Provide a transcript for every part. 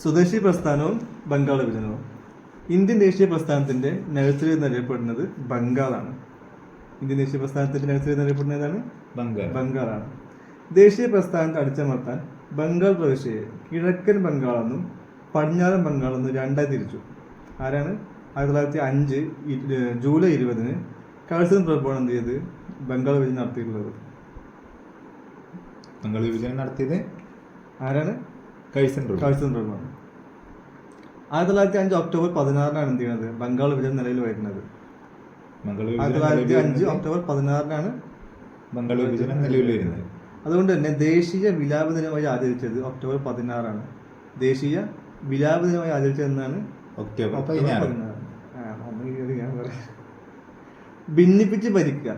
സ്വദേശി പ്രസ്ഥാനവും ബംഗാൾ വിഭജനവും. ഇന്ത്യൻ ദേശീയ പ്രസ്ഥാനത്തിന്റെ നഴ്സറി എന്നറിയപ്പെടുന്നത് ബംഗാളാണ്. ഇന്ത്യൻ ദേശീയ പ്രസ്ഥാനത്തിന്റെ നഴ്സറി എന്നറിയപ്പെടുന്ന ഏതാണ്? ബംഗാൾ. ബംഗാളാണ്. ദേശീയ പ്രസ്ഥാനത്തെ അടിച്ചമർത്താൻ ബംഗാൾ പ്രവിശ്യയെ കിഴക്കൻ ബംഗാളെന്നും പടിഞ്ഞാറൻ ബംഗാളെന്നും രണ്ടായി തിരിച്ചു. ആരാണ്? ആയിരത്തി തൊള്ളായിരത്തി അഞ്ച് ജൂലൈ ഇരുപതിന് കഴ്സൺ പ്രഭുവാണ് എന്ത് ചെയ്ത് ബംഗാൾ വിഭജനം നടത്തിയിട്ടുള്ളത്. ബംഗാൾ വിഭജനം നടത്തിയത് ആരാണ്? ആയിരത്തി തൊള്ളായിരത്തി അഞ്ച് ഒക്ടോബർ പതിനാറിനാണ് എന്ത് ചെയ്യുന്നത്? ബംഗാൾ വിഭജനം നിലയിൽ വരുന്നത്. ആയിരത്തി തൊള്ളായിരത്തി അഞ്ച് ഒക്ടോബർ പതിനാറിനാണ് ബംഗാൾ വിഭജനം നിലവിൽ വരുന്നത്. അതുകൊണ്ട് തന്നെ ദേശീയ വിലാപ ദിനമായി ആചരിച്ചത് ഒക്ടോബർ പതിനാറാണ്. ദേശീയ വിലാപ ദിനമായി ആചരിച്ചത് എന്നാണ് ഒക്ടോബർ പതിനാറ്. ഭിന്നിപ്പിച്ച് ഭരിക്കുക.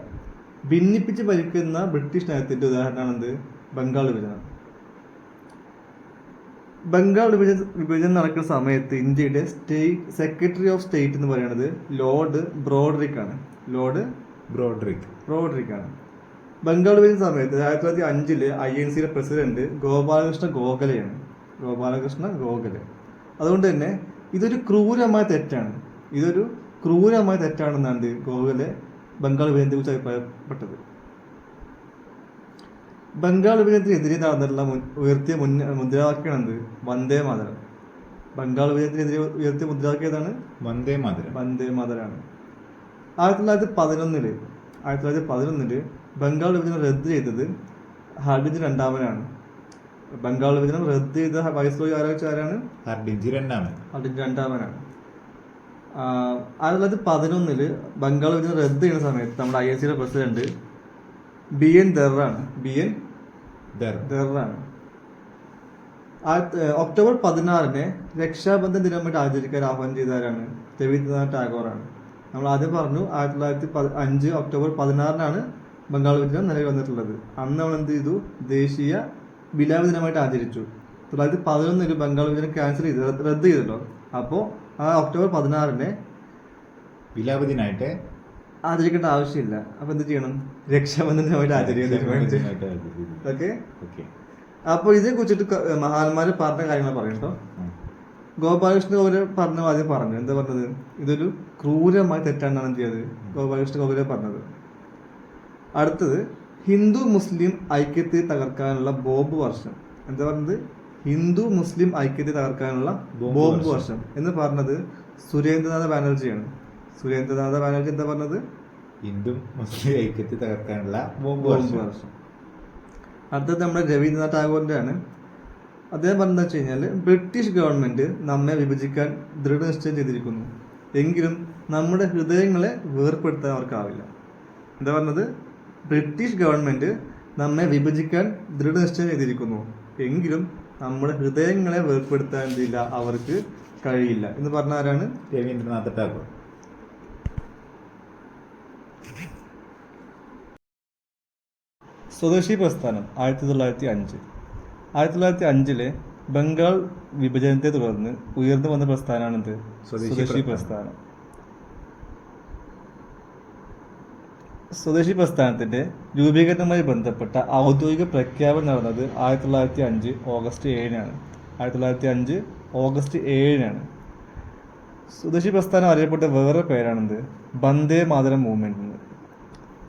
ഭിന്നിപ്പിച്ച് ഭരിക്കുന്ന ബ്രിട്ടീഷ് നയത്തിന്റെ ഉദാഹരണമാണ് എന്ത് ബംഗാൾ വിഭജനം. ബംഗാൾ വിഭജന വിഭജനം നടക്കുന്ന സമയത്ത് ഇന്ത്യയുടെ സ്റ്റേറ്റ് സെക്രട്ടറി ഓഫ് സ്റ്റേറ്റ് എന്ന് പറയുന്നത് ലോർഡ് ബ്രോഡറിക് ആണ്. ലോർഡ് ബ്രോഡ്രിക്. ബ്രോഡ്രിക് ആണ്. ബംഗാൾ വിഭജന സമയത്ത് ആയിരത്തി തൊള്ളായിരത്തി അഞ്ചിൽ ഐ എൻ സിയുടെ പ്രസിഡന്റ് ഗോപാലകൃഷ്ണ ഗോഖലെയാണ്. ഗോപാലകൃഷ്ണ ഗോഖലെ. അതുകൊണ്ട് തന്നെ ഇതൊരു ക്രൂരമായ തെറ്റാണ്. ഇതൊരു ക്രൂരമായ തെറ്റാണെന്നാണ് ഗോഖലെ ബംഗാൾ വിഭജനത്തെ കുറിച്ച് അഭിപ്രായപ്പെട്ടത്. ബംഗാൾ വിഭജനത്തിനെതിരെ നടന്നിട്ടുള്ള മുൻ ഉയർത്തിയ മുൻ മുദ്രാവാക്യമാണ് എന്ത് വന്ദേ മാതരം. ബംഗാൾ വിഭജനത്തിനെതിരെ ഉയർത്തിയ മുദ്രാവാക്യം ഏതാണ്? വന്ദേ മാതരം. വന്ദേ മാതരാണ്. ആയിരത്തി തൊള്ളായിരത്തി പതിനൊന്നിൽ ആയിരത്തി തൊള്ളായിരത്തി പതിനൊന്നിൽ ബംഗാൾ വിഭജനം റദ്ദ് ചെയ്തത് ഹർഡിജ് രണ്ടാമനാണ്. ബംഗാൾ വിഭജനം റദ്ദ് ചെയ്ത വൈസ്രോയി ആരാച്ച ആരാണ്? ഹർഡിഞ്ചി രണ്ടാമൻ. ഹർഡിജ് രണ്ടാമനാണ്. ആയിരത്തി തൊള്ളായിരത്തി പതിനൊന്നിൽ ബംഗാൾ വിഭജനം റദ്ദ് ചെയ്യുന്ന സമയത്ത് നമ്മുടെ ഐ എസ് സിയുടെ പ്രസിഡന്റ് ബി എൻ ദറാണ് ബി എൻ ദർ. ദറാണ് ഒക്ടോബർ പതിനാറിന് രക്ഷാബന്ധൻ ദിനമായിട്ട് ആചരിക്കാൻ ആഹ്വാനം ചെയ്തവരാണ്. രവീന്ദ്രനാഥ് ടാഗോറാണ്. നമ്മൾ ആദ്യം പറഞ്ഞു ആയിരത്തി തൊള്ളായിരത്തി അഞ്ച് ഒക്ടോബർ പതിനാറിനാണ് ബംഗാൾ വിഭജനം നിലവിൽ വന്നിട്ടുള്ളത്. അന്ന് നമ്മൾ എന്ത് ചെയ്തു? ദേശീയ വിലാപ ദിനമായിട്ട് ആചരിച്ചു. തൊള്ളായിരത്തി പതിനൊന്നിൽ ബംഗാൾ വിഭജനം ക്യാൻസൽ ചെയ്ത് റദ്ദ് ചെയ്തല്ലോ അപ്പോൾ ആ ഒക്ടോബർ പതിനാറിന് വിലാപതിനായിട്ട് ആചരിക്കേണ്ട ആവശ്യമില്ല. അപ്പൊ എന്ത് ചെയ്യണം? രക്ഷാബന്ധനമായിട്ട് ആചരിക്കാൻ തീരുമാനിച്ചു. ഓക്കെ? അപ്പോൾ ഇതിനെ കുറിച്ചിട്ട് മഹാന്മാര് പറഞ്ഞ കാര്യങ്ങൾ പറയട്ടോ ഗോപാലകൃഷ്ണ ഗോപുര പറഞ്ഞ ആദ്യം പറഞ്ഞു എന്താ പറഞ്ഞത്? ഇതൊരു ക്രൂരമായ തെറ്റാണെന്നാണ് എന്ത് ചെയ്തത്? ഗോപാലകൃഷ്ണ ഗോപുര പറഞ്ഞത്. അടുത്തത് ഹിന്ദു മുസ്ലിം ഐക്യത്തെ തകർക്കാനുള്ള ബോംബ് വർഷം. എന്താ പറഞ്ഞത്? ഹിന്ദു മുസ്ലിം ഐക്യത്തെ തകർക്കാനുള്ള ബോംബ്. വർഷം. എന്ന് പറഞ്ഞത് സുരേന്ദ്രനാഥ ബാനർജിയാണ്. സുരേന്ദ്രനാഥ ബാനർജി എന്താ പറഞ്ഞത്? ഹിന്ദു മുസ്ലിം ഐക്യത്തെ തകർക്കാനുള്ള ബോംബ് വർഷം അടുത്തത് നമ്മുടെ രവീന്ദ്രനാഥ് ടാഗോറിന്റെ ആണ് അദ്ദേഹം പറഞ്ഞത് വെച്ച് കഴിഞ്ഞാൽ ബ്രിട്ടീഷ് ഗവൺമെന്റ് നമ്മെ വിഭജിക്കാൻ ദൃഢനിശ്ചയം ചെയ്തിരിക്കുന്നു. എങ്കിലും നമ്മുടെ ഹൃദയങ്ങളെ വേർപ്പെടുത്താൻ അവർക്കാവില്ല. എന്താ പറഞ്ഞത്? ബ്രിട്ടീഷ് ഗവൺമെന്റ് നമ്മെ വിഭജിക്കാൻ ദൃഢനിശ്ചയം ചെയ്തിരിക്കുന്നു. എങ്കിലും നമ്മുടെ ഹൃദയങ്ങളെ വേർപ്പെടുത്താൻ എന്തില്ല അവർക്ക് കഴിയില്ല. എന്ന് പറഞ്ഞ ആരാണ്? രവീന്ദ്രനാഥ് ടാഗോർ. സ്വദേശി പ്രസ്ഥാനം ആയിരത്തി തൊള്ളായിരത്തി അഞ്ച് ആയിരത്തി തൊള്ളായിരത്തി അഞ്ചിലെ ബംഗാൾ വിഭജനത്തെ തുടർന്ന് ഉയർന്നു വന്ന പ്രസ്ഥാനമാണിത്. സ്വദേശി പ്രസ്ഥാനം. സ്വദേശി പ്രസ്ഥാനത്തിന്റെ രൂപീകരണവുമായി ബന്ധപ്പെട്ട ഔദ്യോഗിക പ്രഖ്യാപനം നടന്നത് ആയിരത്തി തൊള്ളായിരത്തി അഞ്ച് ഓഗസ്റ്റ് ഏഴിനാണ്. ആയിരത്തി തൊള്ളായിരത്തി അഞ്ച് ഓഗസ്റ്റ് ഏഴിനാണ്. സ്വദേശി പ്രസ്ഥാനം അറിയപ്പെട്ട വേറെ പേരാണിത്. വന്ദേ മാതരം മൂവ്മെന്റ്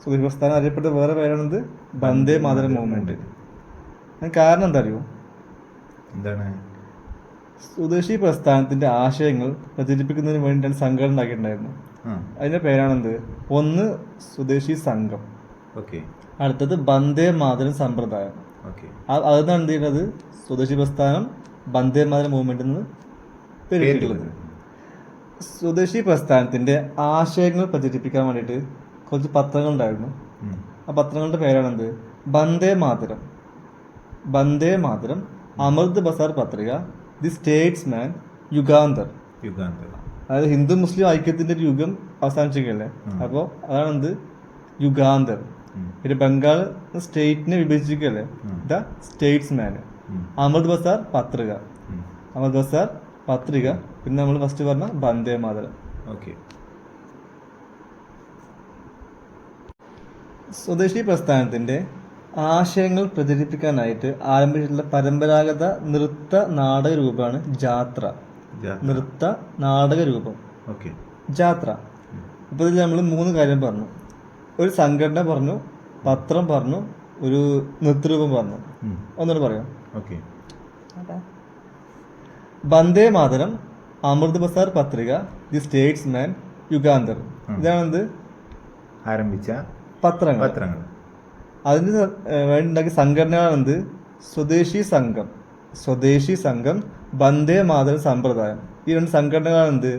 സ്വദേശി പ്രസ്ഥാനം അറിയപ്പെട്ട വേറെ പേരാണ് വന്ദേ മാതരം മൂവ്മെന്റ് അതിന് കാരണം എന്താ അറിയോ എന്താണ്? സ്വദേശി പ്രസ്ഥാനത്തിന്റെ ആശയങ്ങൾ പ്രചരിപ്പിക്കുന്നതിന് വേണ്ടിയാണ് സംഘടന ഉണ്ടാക്കിയിട്ടുണ്ടായിരുന്നു അതിന്റെ പേരാണെന്ത്? ഒന്ന് സ്വദേശി സംഘം. ഓക്കെ. അടുത്തത് വന്ദേ മാതരം സമ്പ്രദായം. അതെന്നാണ് എന്ത് ചെയ്യുന്നത് സ്വദേശി പ്രസ്ഥാനം വന്ദേ മാതരം മൂവ്മെന്റ് എന്ന് പേരിട്ടുള്ളത് സ്വദേശി പ്രസ്ഥാനത്തിന്റെ ആശയങ്ങൾ പ്രചരിപ്പിക്കാൻ വേണ്ടിയിട്ട് കുറച്ച് പത്രങ്ങൾ ഉണ്ടായിരുന്നു. ആ പത്രങ്ങളുടെ പേരാണ് എന്ത് വന്ദേ മാതരം. വന്ദേ മാതരം അമൃത് ബസാർ പത്രിക ദി സ്റ്റേറ്റ്സ്മാൻ യുഗാന്തർ. യുഗാന്തർ. അതായത് ഹിന്ദു മുസ്ലിം ഐക്യത്തിന്റെ ഒരു യുഗം അവസാനിച്ചിരിക്കല്ലേ അപ്പോ അപ്പോൾ അതാണ് എന്ത് യുഗാന്തർ. പിന്നെ ബംഗാൾ സ്റ്റേറ്റിനെ വിഭജിച്ചിരിക്കല്ലേ. The Statesman. Man Amrita Bazar Patrika. Amrita Bazar പത്രിക. പിന്നെ നമ്മൾ ഫസ്റ്റ് പറഞ്ഞ ബന്ദേ മാതരം. ഓക്കെ. സ്വദേശി പ്രസ്ഥാനത്തിന്റെ ആശയങ്ങൾ പ്രചരിപ്പിക്കാനായിട്ട് ആരംഭിച്ചിട്ടുള്ള പരമ്പരാഗത നൃത്ത നാടക രൂപമാണ് ജാത്ര. നൃത്ത നാടക രൂപം. ഓക്കെ. ജാത്ര. അപ്പോൾ ഇതിൽ നമ്മൾ മൂന്ന് കാര്യം പറഞ്ഞു. ഒരു സംഘടന പറഞ്ഞു പത്രം പറഞ്ഞു ഒരു നൃത്തരൂപം പറഞ്ഞു. ഒന്നുകൂടെ പറയാം. Okay. Vande Mataram Amrita Bazar Patrika the Statesman Yugandhar. ഇതാണെന്ത്? ആരംഭിച്ച പത്രങ്ങൾ. പത്രങ്ങൾ. അതിന് വേണ്ടി ഉണ്ടാക്കിയ സംഘടനകളാണെന്ത് സ്വദേശി സംഘം. സ്വദേശി സംഘം വന്ദേ മാതരം സമ്പ്രദായം. ഈ രണ്ട് സംഘടനകളാണെന്ത്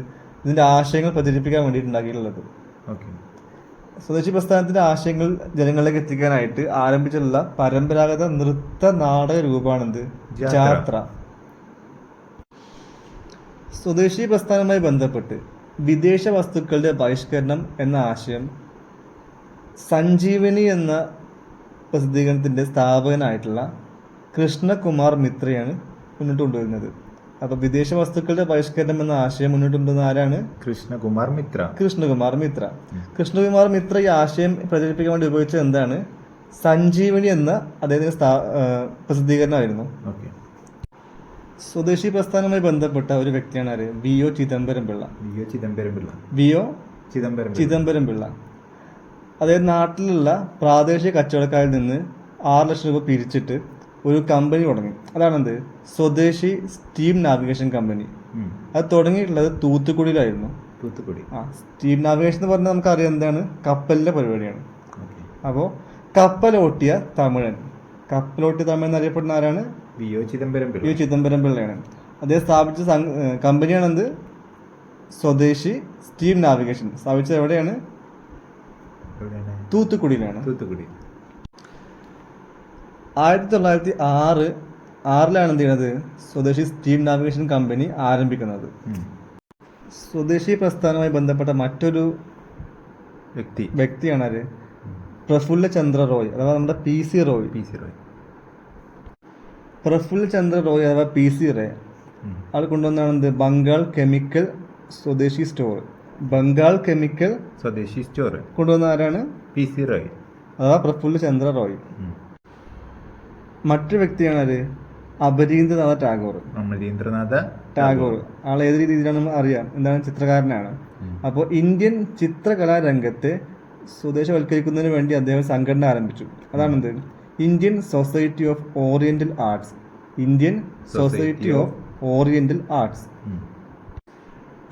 ഇതിന്റെ ആശയങ്ങൾ പ്രചരിപ്പിക്കാൻ വേണ്ടിയിട്ട് ഉണ്ടാക്കിയിട്ടുള്ളത് ഓക്കെ. സ്വദേശി പ്രസ്ഥാനത്തിന്റെ ആശയങ്ങൾ ജനങ്ങളിലേക്ക് എത്തിക്കാനായിട്ട് ആരംഭിച്ചിട്ടുള്ള പരമ്പരാഗത നൃത്ത നാടക രൂപമാണെന്ത്. ജാത്ര. സ്വദേശി പ്രസ്ഥാനവുമായി ബന്ധപ്പെട്ട് വിദേശ വസ്തുക്കളുടെ ബഹിഷ്കരണം എന്ന ആശയം സഞ്ജീവനി എന്ന പ്രസിദ്ധീകരണത്തിന്റെ സ്ഥാപകനായിട്ടുള്ള കൃഷ്ണകുമാർ മിത്രയാണ് മുന്നോട്ട് കൊണ്ടുവരുന്നത്. അപ്പോൾ വിദേശ വസ്തുക്കളുടെ ബഹിഷ്കരണം എന്ന ആശയം മുന്നോട്ട് കൊണ്ടുവന്ന ആരാണ്? കൃഷ്ണകുമാർ മിത്ര. കൃഷ്ണകുമാർ മിത്ര. കൃഷ്ണകുമാർ മിത്ര ഈ ആശയം പ്രചരിപ്പിക്കാൻ വേണ്ടി ഉപയോഗിച്ചത് എന്താണ്? സഞ്ജീവനി എന്ന അദ്ദേഹത്തിന്റെ സ്ഥാ- പ്രസിദ്ധീകരണമായിരുന്നു. സ്വദേശി പ്രസ്ഥാനവുമായി ബന്ധപ്പെട്ട ഒരു വ്യക്തിയാണ് ആര്? V O Chidambaram Pillai V O Chidambaram Pillai V O Chidambaram Chidambaram Pillai അദ്ദേഹം നാട്ടിലുള്ള പ്രാദേശിക കച്ചവടക്കാരിൽ നിന്ന് ആറ് ലക്ഷം രൂപ പിരിച്ചിട്ട് ഒരു കമ്പനി തുടങ്ങി. അതാണെന്ത്? സ്വദേശി സ്റ്റീം നാവിഗേഷൻ കമ്പനി അത് തുടങ്ങിയിട്ടുള്ളത് തൂത്തുക്കുടിയിലായിരുന്നു. തൂത്തുക്കുടി. ആ സ്റ്റീം നാവിഗേഷൻ എന്ന് പറഞ്ഞാൽ നമുക്കറിയാം എന്താണ്? കപ്പലിന്റെ പരിപാടിയാണ്. അപ്പോൾ കപ്പലോട്ടിയ തമിഴൻ. കപ്പലോട്ടിയ തമിഴൻ എന്നറിയപ്പെടുന്ന ആരാണ്? V O Chidambaram V Chidambaram പിള്ളയാണ്. അദ്ദേഹം സ്ഥാപിച്ച കമ്പനിയാണെന്ത് സ്വദേശി സ്റ്റീം നാവിഗേഷൻ. സ്ഥാപിച്ചത് എവിടെയാണ്? എവിടെയാണ്? തൂത്തുക്കുടിയിലാണ്. തൂത്തുക്കുടി. ആയിരത്തി തൊള്ളായിരത്തി ആറ് ആറിലാണ് എന്ത് ചെയ്യുന്നത് സ്വദേശി സ്റ്റീം നാവിഗേഷൻ കമ്പനി ആരംഭിക്കുന്നത്. സ്വദേശി പ്രസ്ഥാനവുമായി ബന്ധപ്പെട്ട മറ്റൊരു വ്യക്തി. വ്യക്തിയാണ് ആര്? പ്രഫുല്ല ചന്ദ്ര റോയ് അഥവാ നമ്മുടെ P C Roy. P C Roy. Prafulla Chandra Roy അഥവാ പി സി റേ. ആൾ കൊണ്ടുവന്നാണ് എന്ത്? Bengal Chemical Swadeshi Store. Bengal Chemical Swadeshi Store. കൊണ്ടുവന്ന ആരാണ്? P C Roy. അതാ പ്രഫുല്ല ചന്ദ്ര റോയ്. മറ്റു മറ്റൊരു വ്യക്തിയാണ് അത് അപരീന്ദ്രനാഥ ടാഗോർ. അമരീന്ദ്രനാഥ ടാഗോർ. ആൾ ഏത് രീതിയിലാണ് നമ്മൾ അറിയാം? എന്താണ്? ചിത്രകാരനാണ്. അപ്പോൾ ഇന്ത്യൻ ചിത്രകലാ രംഗത്തെ സ്വദേശവൽക്കരിക്കുന്നതിന് വേണ്ടി അദ്ദേഹം സംഘടന ആരംഭിച്ചു. അതാണെന്ത്? Indian Society of Oriental Arts. Indian Society of Oriental Arts.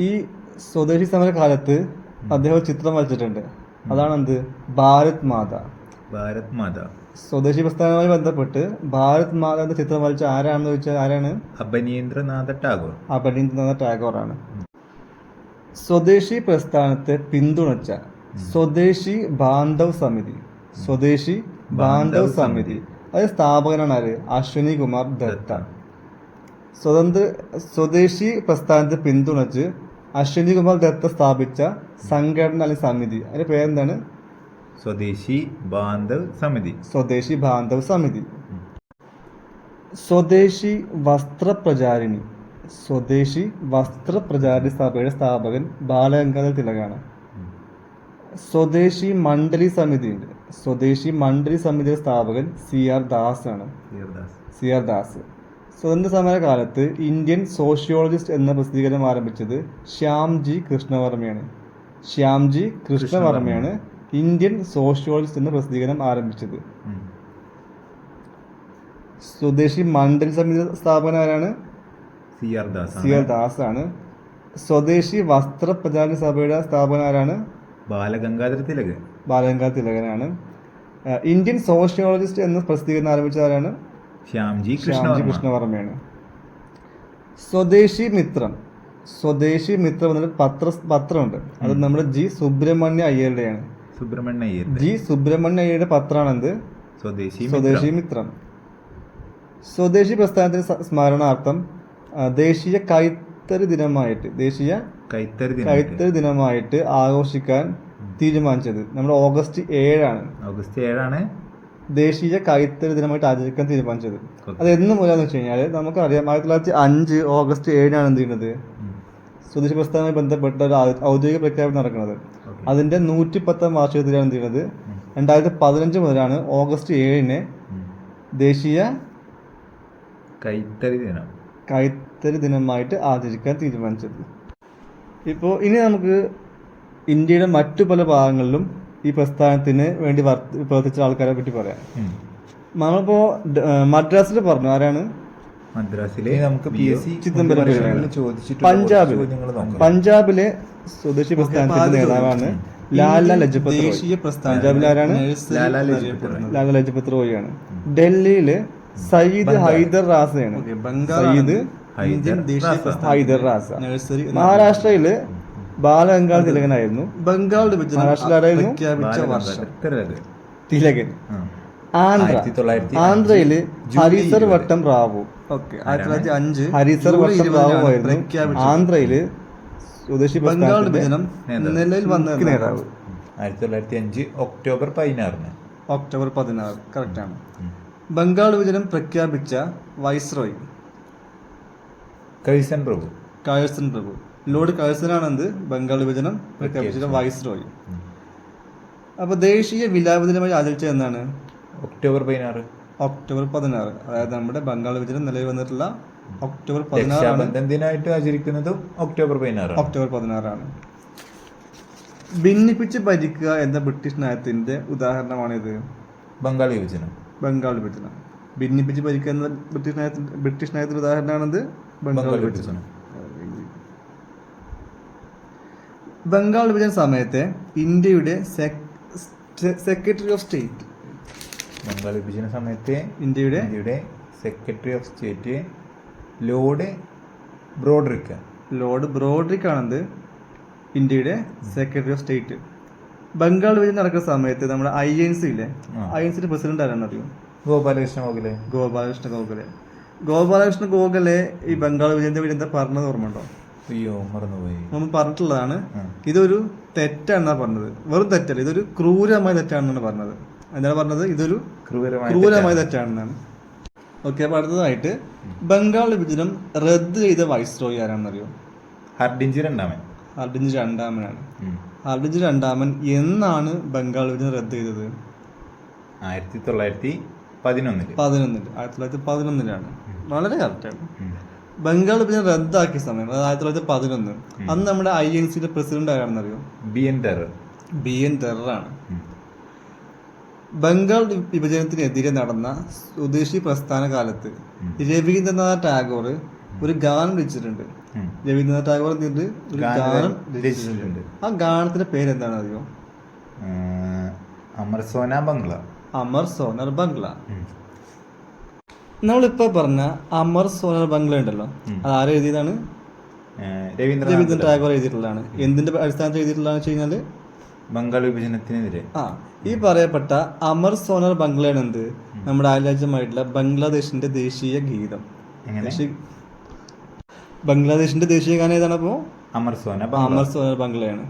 ഈ സ്വദേശി സമര കാലത്ത് അദ്ദേഹം ചിത്രം വരച്ചിട്ടുണ്ട്. അതാണ് എന്ത് ഭാരത് മാത. ഭാരത് മാത. സ്വദേശി പ്രസ്ഥാനവുമായി ബന്ധപ്പെട്ട് ഭാരത് മാത എന്ന ചിത്രം വരച്ച ആരാണെന്ന് ചോദിച്ചാൽ ആരാണ്? അപനീന്ദ്രനാഥ ടാഗോർ. അപനീന്ദ്രനാഥ ടാഗോർ ആണ് സ്വദേശി പ്രസ്ഥാനത്തെ പിന്തുണച്ച സ്വദേശി ബാന്ധവ് സമിതി. സ്വദേശി ബാന്ധവ് സമിതി. അത് സ്ഥാപകനാണ് ആര്? അശ്വിനി കുമാർ ദത്ത. സ്വതന്ത്ര സ്വദേശി പ്രസ്ഥാനത്തെ പിന്തുണച്ച് അശ്വിനി കുമാർ ദത്ത സ്ഥാപിച്ച സംഘടന അല്ലെങ്കിൽ സമിതി. അതിന്റെ പേരെന്താണ്? സ്വദേശി ബാന്ധവ് സമിതി. സ്വദേശി ബാന്ധവ് സമിതി. സ്വദേശി വസ്ത്രപ്രചാരിണി. സ്വദേശി വസ്ത്രപ്രചാരണി സഭയുടെ സ്ഥാപകൻ ബാലഗംഗാധര തിലകാണ്. സ്വദേശി മണ്ഡലി സമിതി സ്വദേശി മണ്ഡലി സമിതിയുടെ സ്ഥാപകൻ സി ആർ ദാസ് ആണ് ദാസ്. C R Das. സ്വതന്ത്ര സമര കാലത്ത് ഇന്ത്യൻ സോഷ്യോളജിസ്റ്റ് എന്ന പ്രസിദ്ധീകരണം ആരംഭിച്ചത് ശ്യാംജി കൃഷ്ണവർമ്മയാണ്. ശ്യാംജി കൃഷ്ണവർമ്മയാണ് ഇന്ത്യൻ സോഷ്യോളജിസ്റ്റ് എന്ന പ്രസിദ്ധീകരണം ആരംഭിച്ചത്. സ്വദേശി മണ്ഡൽ സമിതി സ്ഥാപകൻ ആരാണ് C R Das C R Das ആണ് സ്വദേശി വസ്ത്ര പ്രചാരണ സഭയുടെ സ്ഥാപകൻ ആരാണ് ബാലഗംഗാധര തിലകൻ. ബാലഗംഗാധര തിലകനാണ്. ഇന്ത്യൻ സോഷ്യോളജിസ്റ്റ് എന്ന പ്രസിദ്ധീകരണം ആരംഭിച്ചത് ആരാണ്? ശ്യാംജി ശ്യാംജി കൃഷ്ണവർമ്മയാണ്. സ്വദേശി മിത്രം. സ്വദേശി മിത്രം എന്നൊരു പത്ര പത്രമുണ്ട്. അത് നമ്മുടെ ജി സുബ്രഹ്മണ്യ അയ്യരുടെയാണ്. സുബ്രഹ്മണ്യ അയ്യർ ജി സുബ്രഹ്മണ്യ അയ്യരുടെ പത്രമാണെന്ത് സ്വദേശി സ്വദേശി മിത്രം. സ്വദേശി പ്രസ്ഥാനത്തിന് സ്മരണാർത്ഥം ദേശീയ കൈത്തറി ദിനമായിട്ട് ദേശീയ കൈത്തറി കൈത്തറി ദിനമായിട്ട് ആഘോഷിക്കാൻ തീരുമാനിച്ചത് നമ്മുടെ ഓഗസ്റ്റ് ഏഴാണ്. ഓഗസ്റ്റ് ഏഴാണ്. ദേശീയ കൈത്തറി ദിനമായിട്ട് ആചരിക്കാൻ തീരുമാനിച്ചത്. അത് എന്ന് മൂലമെന്ന് വെച്ച് കഴിഞ്ഞാൽ നമുക്കറിയാം ആയിരത്തി തൊള്ളായിരത്തി അഞ്ച് ഓഗസ്റ്റ് ഏഴിനാണ് എന്ത് ചെയ്യുന്നത്. സ്വദേശി പ്രസ്ഥാനവുമായി ബന്ധപ്പെട്ട ഒരു ഔദ്യോഗിക പ്രഖ്യാപനം നടക്കുന്നത്. അതിന്റെ നൂറ്റി പത്താം വാർഷികത്തിലാണ് എന്ത് ചെയ്യുന്നത്. രണ്ടായിരത്തി പതിനഞ്ച് മുതലാണ് ഓഗസ്റ്റ് ഏഴിന്. ദേശീയ കൈത്തറി ദിനം കൈത്തറി ദിനമായിട്ട് ആചരിക്കാൻ തീരുമാനിച്ചത് ഇപ്പോൾ ഇനി നമുക്ക് ഇന്ത്യയുടെ മറ്റു പല ഭാഗങ്ങളിലും ഈ പ്രസ്ഥാനത്തിന് വേണ്ടി വർത്തി- പ്രവർത്തിച്ച ആൾക്കാരെ പറ്റി പറയാം. നമ്മളിപ്പോ മദ്രാസിൽ പറഞ്ഞു. ആരാണ്? മദ്രാസിലെ നമുക്ക് പി എസ് സി ചിദംബരം പഞ്ചാബിൽ പഞ്ചാബിലെ. സ്വദേശി പ്രസ്ഥാനത്തിന്റെ നേതാവാണ് ലാലാ ലജപത് ദേശീയ പ്രസ്ഥാനം പഞ്ചാബിൽ ആരാണ്? ലാലാ ലജപത് എന്നറിയപ്പെടുന്നത്. ലാല ലജപത് റോയ് ആണ് ഡൽഹിയിൽ സയ്യിദ് ഹൈദർ റാസയാണ്. ബംഗാൾ സയ്യിദ് ഹൈദർ ദേശീയ റാസ. ഹൈദർ റാസ. നഴ്സറി മഹാരാഷ്ട്രയിൽ ബാലഗംഗാൾ തിലകനായിരുന്നു. ബംഗാൾ വിഭജനം മഹാരാഷ്ട്രയിലായിരുന്നു പ്രഖ്യാപിച്ച വർഷം. തിലകൻ. ആന്ധ്ര. ആന്ധ്രയിൽ ഹരിസർ വട്ടം റാവു. ഓക്കെ ആയിരത്തി തൊള്ളായിരത്തി അഞ്ച് ഹരിസർ വട്ടം റാവു ആയിരുന്നു. ആന്ധ്രയിൽ സ്വദേശി ബംഗാൾ വിഭജനം നേതാവ്. വന്ന ആയിരത്തി തൊള്ളായിരത്തി അഞ്ച് ഒക്ടോബർ പതിനാറിന്. ഒക്ടോബർ പതിനാറ് കറക്റ്റ് ആണ്. ബംഗാൾ വിഭജനം പ്രഖ്യാപിച്ച വൈസ്രോയ്. കൈസൻ പ്രഭു. കാഴ്സൺ പ്രഭു. ലോർഡ് കാഴ്സനാണെന്ത്? ബംഗാൾ വിഭജനം പ്രഖ്യാപിച്ചത് വൈസ് റോയ് അപ്പൊ ദേശീയ വിലാപ ദിനമായി ആചരിച്ചത് എന്നാണ്? ഒക്ടോബർ പതിനാറ്. ഒക്ടോബർ പതിനാറ്. അതായത് നമ്മുടെ ബംഗാൾ വിഭജനം നിലവിൽ വന്നിട്ടുള്ള ഒക്ടോബർ പതിനാറാണ്. രക്ഷാബന്ധൻ ദിനമായിട്ട് ആചരിക്കുന്നതും ഒക്ടോബർ പതിനാറ് ഒക്ടോബർ പതിനാറാണ്. ഭിന്നിപ്പിച്ച് ഭരിക്കുക എന്ന ബ്രിട്ടീഷ് നയത്തിന്റെ ഉദാഹരണമാണിത്. ബംഗാൾ വിഭജനം. ബംഗാൾ വിഭജനം. ഭിന്നിപ്പിച്ച് ഭരിക്കുക എന്ന ബ്രിട്ടീഷ് നയത്തിന്റെ ബ്രിട്ടീഷ് നയത്തിന്റെ ഉദാഹരണമാണിത് ബംഗാൾ വിഭജനം. ബംഗാൾ വിഭജന സമയത്തെ ഇന്ത്യയുടെ സെക്രട്ടറി ഓഫ് സ്റ്റേറ്റ് ബംഗാൾ വിഭജന സമയത്തെ ഇന്ത്യയുടെ ഇന്ത്യയുടെ secretary of state Lord Brodrick Lord Brodrick ആണെന്ത് ഇന്ത്യയുടെ സെക്രട്ടറി ഓഫ് സ്റ്റേറ്റ് ബംഗാൾ വിഭജനം നടക്കുന്ന സമയത്ത് നമ്മുടെ ഐ എൻ സി ഇല്ലേ. ഐ എൻ സിയുടെ പ്രസിഡന്റ് ആരാണെന്ന് അറിയും ഗോപാലകൃഷ്ണ ഗോഖലെ. ഗോപാലകൃഷ്ണ ഗോഖലെ. ഗോപാലകൃഷ്ണ ഗോഖലെ ഈ ബംഗാൾ വിഭജനത്തെ വീട് എന്താ പറഞ്ഞത് ഓർമ്മയുണ്ടോ? അയ്യോ മറന്നുപോയി. നമ്മൾ പറഞ്ഞിട്ടുള്ളതാണ്. ഇതൊരു തെറ്റാണെന്നാണ് പറഞ്ഞത്. വെറും തെറ്റല്ല ഇതൊരു ക്രൂരമായ തെറ്റാണെന്നാണ് പറഞ്ഞത്. എന്താണ് പറഞ്ഞത്? ഇതൊരു ക്രൂരമായ തെറ്റാണെന്നാണ്. ഓക്കെ അപ്പൊ അടുത്തതായിട്ട് ബംഗാൾ വിഭജനം റദ്ദ് ചെയ്ത വൈസ് റോയി ആരാണെന്നറിയോ? ഹർഡിഞ്ചി രണ്ടാമൻ. ഹർഡിഞ്ചി രണ്ടാമനാണ്. ഹർഡിഞ്ചി രണ്ടാമൻ എന്നാണ് ബംഗാൾ വിഭജനം റദ്ദ് ചെയ്തത്? ആയിരത്തി തൊള്ളായിരത്തി പതിനൊന്നിൽ. പതിനൊന്നിൽ ആയിരത്തി തൊള്ളായിരത്തി പതിനൊന്നിലാണ്. വളരെ കറക്റ്റാണ്. ബംഗാൾ വിഭജനം റദ്ദാക്കിയ സമയം അതായത് ആയിരത്തി തൊള്ളായിരത്തി പതിനൊന്ന് അന്ന് നമ്മുടെ ഐ എൻ സിയുടെ president ആരാണെന്നറിയോ? B N Dhar B N ടെററാണ് Bengal വിഭജനത്തിനെതിരെ നടന്ന സ്വദേശി പ്രസ്ഥാന കാലത്ത്. രവീന്ദ്രനാഥ് ടാഗോർ ഒരു ഗാനം രചിച്ചിട്ടുണ്ട്. രവീന്ദ്രനാഥ് ടാഗോർ എന്തിട്ട് ഒരു ഗാനം രചിച്ചിട്ടുണ്ട്. ആ ഗാനത്തിന്റെ പേര് എന്താണ് അറിയോ അമർ സോന ബംഗ്ല. അമർ സോനർ ബംഗ്ല. നമ്മളിപ്പോ പറഞ്ഞ അമർ സോനർ ബംഗ്ല ഉണ്ടല്ലോ അത് ആരും എഴുതിയതാണ്? രവീന്ദ്രനാഥ് ടാഗോർ എഴുതിയിട്ടുള്ളതാണ്. എന്തിന്റെ അടിസ്ഥാനത്തിൽ എഴുതിയിട്ടുള്ളതെന്ന് വെച്ച് കഴിഞ്ഞാൽ? ബംഗാൾ വിഭജനത്തിനെതിരെ. ആ ഈ പറയപ്പെട്ട അമർ സോനർ ബംഗ്ല എന്ത്? നമ്മുടെ അയൽരാജ്യമായിട്ടുള്ള ബംഗ്ലാദേശിന്റെ ദേശീയ ഗീതം. ബംഗ്ലാദേശിന്റെ ദേശീയ ഗാനം ഏതാണ് അപ്പോ? അമർ സോന അമർ സോനർ ബംഗ്ലയാണ്.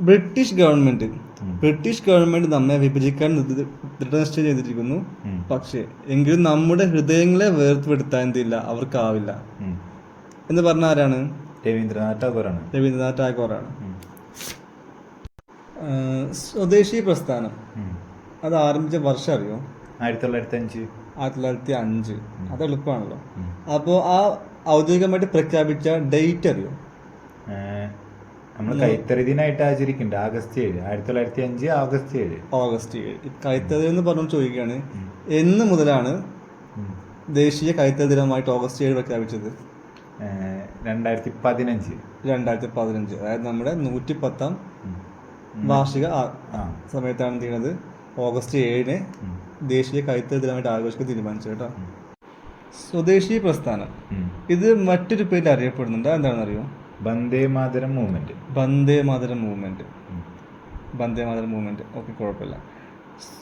ബ്രിട്ടീഷ് ഗവൺമെന്റ് ബ്രിട്ടീഷ് ഗവൺമെന്റ് നമ്മെ വിഭജിക്കാൻ ദൃഢനിശ്ചയം ചെയ്തിരിക്കുന്നു. പക്ഷേ എങ്കിലും നമ്മുടെ ഹൃദയങ്ങളെ വേർപ്പെടുത്താൻ എന്തില്ല? അവർക്കാവില്ല. എന്ന് പറഞ്ഞ ആരാണ്? രവീന്ദ്രനാഥ് ടാഗോറാണ്. രവീന്ദ്രനാഥ് ടാഗോറാണ്. സ്വദേശി പ്രസ്ഥാനം. അത് ആരംഭിച്ച വർഷം അറിയോ? ആയിരത്തി തൊള്ളായിരത്തി അഞ്ച് ആയിരത്തി തൊള്ളായിരത്തി അഞ്ച് അത് എളുപ്പമാണല്ലോ. അപ്പോ അപ്പോൾ ആ ഔദ്യോഗികമായിട്ട് പ്രഖ്യാപിച്ച ഡേറ്റ് അറിയോ? നമ്മൾ കൈത്തറി ദിനായിട്ട് ആചരിക്കുന്നുണ്ട്. ആഗസ്റ്റ് ഏഴ് ആയിരത്തി തൊള്ളായിരത്തി അഞ്ച് ആഗസ്റ്റ് ഏഴ് ഓഗസ്റ്റ് ഏഴ് കൈത്തറി എന്ന് പറഞ്ഞു ചോദിക്കുകയാണ് എന്ന് മുതലാണ്. ദേശീയ കൈത്തറി ദിനമായിട്ട് ഓഗസ്റ്റ് ഏഴ് പ്രഖ്യാപിച്ചത്? രണ്ടായിരത്തി പതിനഞ്ച് രണ്ടായിരത്തി പതിനഞ്ച് അതായത് നമ്മുടെ നൂറ്റി പത്താം. വാർഷിക സമയത്താണ് എന്ത് ചെയ്യുന്നത് ഓഗസ്റ്റ് ഏഴിന്. ദേശീയ കൈത്തറി ദിനമായിട്ട് ആഘോഷിക്കാൻ തീരുമാനിച്ചു കേട്ടോ. സ്വദേശി പ്രസ്ഥാനം. ഇത് മറ്റൊരു പേരിൽ അറിയപ്പെടുന്നുണ്ട്. എന്താണെന്നറിയോ Vande Mataram movement. Vande Mataram movement. Vande Mataram movement. Okay കുഴപ്പമില്ല.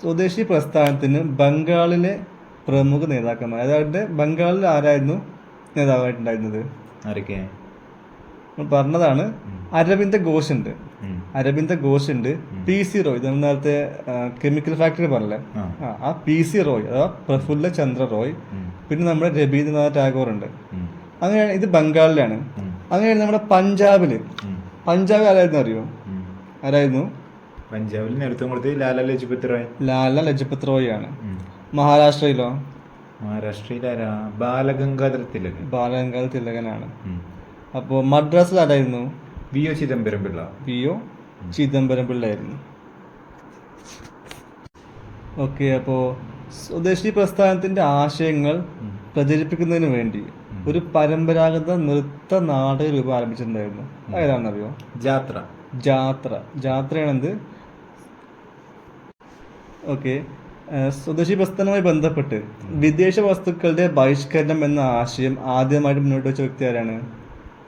സ്വദേശി പ്രസ്ഥാനത്തിന് ബംഗാളിലെ പ്രമുഖ നേതാക്കന്മാർ. അതായത് ബംഗാളിൽ ആരായിരുന്നു നേതാവായിട്ടുണ്ടായിരുന്നത്? ആരൊക്കെ? പറഞ്ഞതാണ് അരവിന്ദ ഘോഷ് ഉണ്ട്. അരവിന്ദ ഘോഷ് ഉണ്ട്. പി സി റോയ് നമ്മൾ നേരത്തെ കെമിക്കൽ ഫാക്ടറി പറഞ്ഞല്ലേ? ആ. പി സി റോയ് അഥവാ പ്രഫുല്ല ചന്ദ്ര റോയ് പിന്നെ നമ്മുടെ രവീന്ദ്രനാഥ് ടാഗോർ ഉണ്ട്. അങ്ങനെയാണ് ഇത് ബംഗാളിലാണ്. ഉം. അങ്ങനെയാണ് നമ്മുടെ പഞ്ചാബിൽ. പഞ്ചാബ് ആരായിരുന്നു അറിയോ? ആരായിരുന്നു? പഞ്ചാബിൽ നേതൃത്വം ലാല ലജ്പത് റോയ്. ലാല ലജ്പത് റോയ് ആണ്. മഹാരാഷ്ട്രയിലോ? മഹാരാഷ്ട്രയിൽ ആരാ? ബാലഗംഗാധര തിലകൻ. ബാലഗംഗാധര തിലകനാണ്. അപ്പോ അപ്പോൾ മദ്രാസിൽ ആരായിരുന്നു? V O Chidambaram Pillai. V O Chidambaram പിള്ളയായിരുന്നു. Okay അപ്പോൾ സ്വദേശി പ്രസ്ഥാനത്തിന്റെ ആശയങ്ങൾ. പ്രചരിപ്പിക്കുന്നതിന് വേണ്ടി ഒരു പരമ്പരാഗത നൃത്ത നാടക രൂപം ആരംഭിച്ചിട്ടുണ്ടായിരുന്നു. ഏതാണെന്നറിയോ ജാത്ര. ജാത്ര. ജാത്രയാണെന്ത്? ഓക്കെ. സ്വദേശി പ്രസ്ഥാനവുമായി ബന്ധപ്പെട്ട് വിദേശ വസ്തുക്കളുടെ ബഹിഷ്കരണം എന്ന ആശയം ആദ്യമായിട്ട് മുന്നോട്ട് വെച്ച വ്യക്തി ആരാണ്?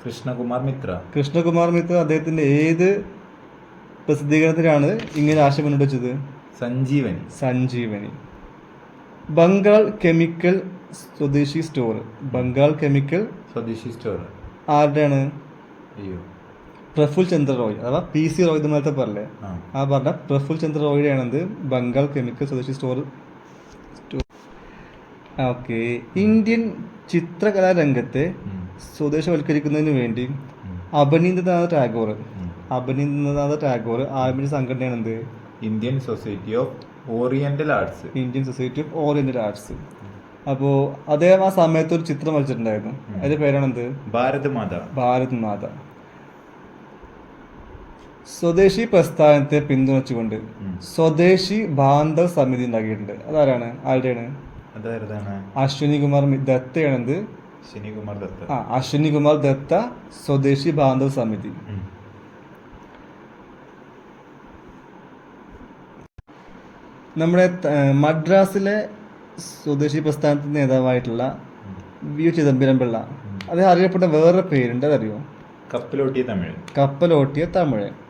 കൃഷ്ണകുമാർ മിത്ര. കൃഷ്ണകുമാർ മിത്ര അദ്ദേഹത്തിന്റെ ഏത് പ്രസിദ്ധീകരണത്തിലാണ് ഇങ്ങനെ ആശയം മുന്നോട്ട് വെച്ചത്? Sanjivani. Sanjivani. Bengal Chemical Swadeshi Store. Bengal Chemical Swadeshi Store. ആരുടെയാണ്? അയ്യോ. പ്രഫുൽ ചന്ദ്ര റോയ് അഥവാ പി സി റോയ് നേരത്തെ പറഞ്ഞേ ആ. പറഞ്ഞ Praful Chandra റോയിയുടെയാണത് Bengal Chemical Swadeshi Store. Okay. Indian ചിത്രകലാ രംഗത്തെ. സ്വദേശവൽക്കരിക്കുന്നതിന് വേണ്ടി അഭിനീന്ദ്രനാഥ ടാഗോർ. അഭിനീന്ദ്രനാഥ ടാഗോർ ആരംഭിച്ച സംഘടനയാണ് എന്ത് Indian Society of Oriental Arts Indian Society of Oriental Arts അപ്പോൾ അദ്ദേഹം ആ സമയത്ത് ഒരു ചിത്രം വരച്ചിട്ടുണ്ടായിരുന്നു. അതിന്റെ പേരാണ് എന്ത് ഭാരത് മാത. ഭാരത് മാത. സ്വദേശി പ്രസ്ഥാനത്തെ പിന്തുണച്ചുകൊണ്ട് സ്വദേശി ബാന്ധവ് സമിതി ഉണ്ടാക്കിയിട്ടുണ്ട്. അതാരാണ്? ആരുടെയാണ്? അശ്വിനി കുമാർ ദത്തയാണ് എന്ത് അശ്വിനി കുമാർ ദത്ത. ആ അശ്വിനി കുമാർ ദത്ത സ്വദേശി ബാന്ധവ സമിതി. നമ്മുടെ മദ്രാസിലെ സ്വദേശി പ്രസ്ഥാനത്തിന്റെ നേതാവായിട്ടുള്ള വി യു ചിദംബരം പിള്ള അദ്ദേഹം അറിയപ്പെട്ട വേറൊരു പേരുണ്ട് അതറിയോ? കപ്പലോട്ടിയ തമിഴ്. കപ്പലോട്ടിയ തമിഴ്.